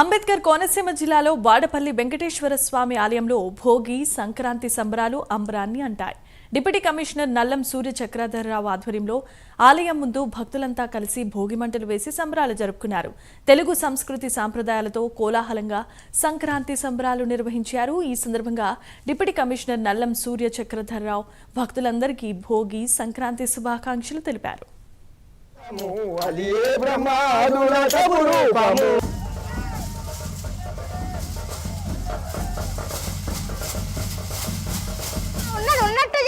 అంబేద్కర్ కోనసీమ జిల్లాలో వాడపల్లి వెంకటేశ్వర స్వామి ఆలయంలో భోగి సంక్రాంతి సంబరాలు అంబరాన్ని అంటాయి. డిప్యూటీ కమిషనర్ నల్లం సూర్య చక్రధరరావు ఆధ్వర్యంలో ఆలయం ముందు భక్తులంతా కలిసి భోగి మంటలు వేసి సంబరాలు జరుపుకున్నారు. తెలుగు సంస్కృతి సాంప్రదాయాలతో కోలాహలంగా సంక్రాంతి సంబరాలు నిర్వహించారు. ఈ సందర్భంగా డిప్యూటీ కమిషనర్ నల్లం సూర్య చక్రధరరావు భక్తులందరికీ భోగి సంక్రాంతి శుభాకాంక్షలు తెలిపారు. అది ఏ బ్రహ్మాదుల రూపము.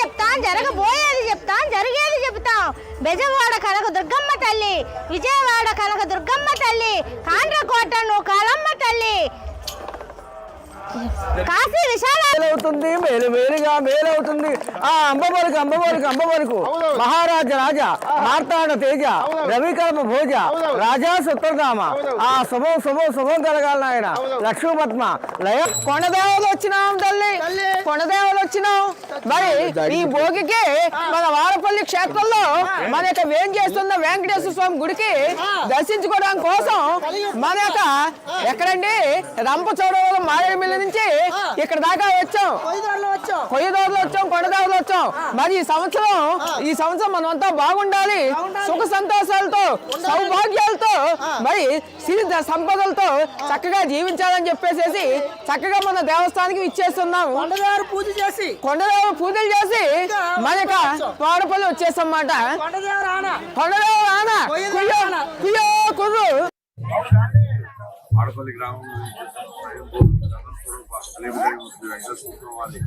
చెప్తాం జరగబోయేది చెప్తాం జరిగేది చెప్తాం బెజవాడ కనక దుర్గమ్మ తల్లి విజయవాడ కనక దుర్గమ్మ తల్లి కాండ్రకోటను కాలమ్మ తల్లి. కాశీ విశాల మేలవుతుంది మేలు మేలుగా మేలవుతుంది. ఆ అంబవరకు అంబవరకు అంబవరకు. మహారాజ రాజా మార్తాండ తేజ రవికల్ప భోజ రాజా సుత్రధామ. ఆ శుభం శుభం శుభం కలగాలి నాయన. లక్ష్మీ పద్మ లయ కొండదేవతలు వచ్చినాం తల్లి. మరి ఈ భోగికి మన వాడపల్లి క్షేత్రంలో మన యొక్క వేం చేస్తున్న వెంకటేశ్వర స్వామి గుడికి దర్శించుకోవడం కోసం మన యొక్క ఎక్కడండి? రంపచోడవరం మారేడుమిల్లి నుంచి ఇక్కడ దాకా వచ్చాం. వచ్చాం. వచ్చాం మరి ఈ సంవత్సరం ఈ సంవత్సరం మనం అంతా బాగుండాలి. సుఖ సంతోషాలతో సౌభాగ్యాలతో మరి సిరి సంపదలతో చక్కగా జీవించాలని చెప్పేసి చక్కగా మన దేవస్థానానికి ఇచ్చేస్తున్నాం కొండగారు పూజ చేసి. కొండదేవ పూజలు చేసి మన యొక్క వాడపల్లి వచ్చేసన్నమాట కొండదేవర ఆన. కొండదేవ రానా కుయ్యో కుయ్యో కుర్రు. ఆడపల్లి గ్రామం వెంకటేశ్వరం వారి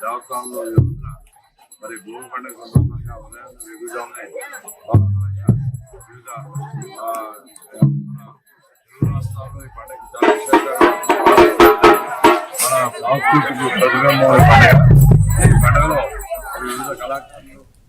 దేవస్థానంలో మరి భూమి పండుగ సందర్భంగా ఉదయం విభుజాన్ని వివిధ తెలుగు రాష్ట్రాల్లో ఈ పండుగ చాలా మన సాంస్కృతిక ప్రతిబింబం ఈ పండుగ ఈ పండుగలో వివిధ కళాకారులు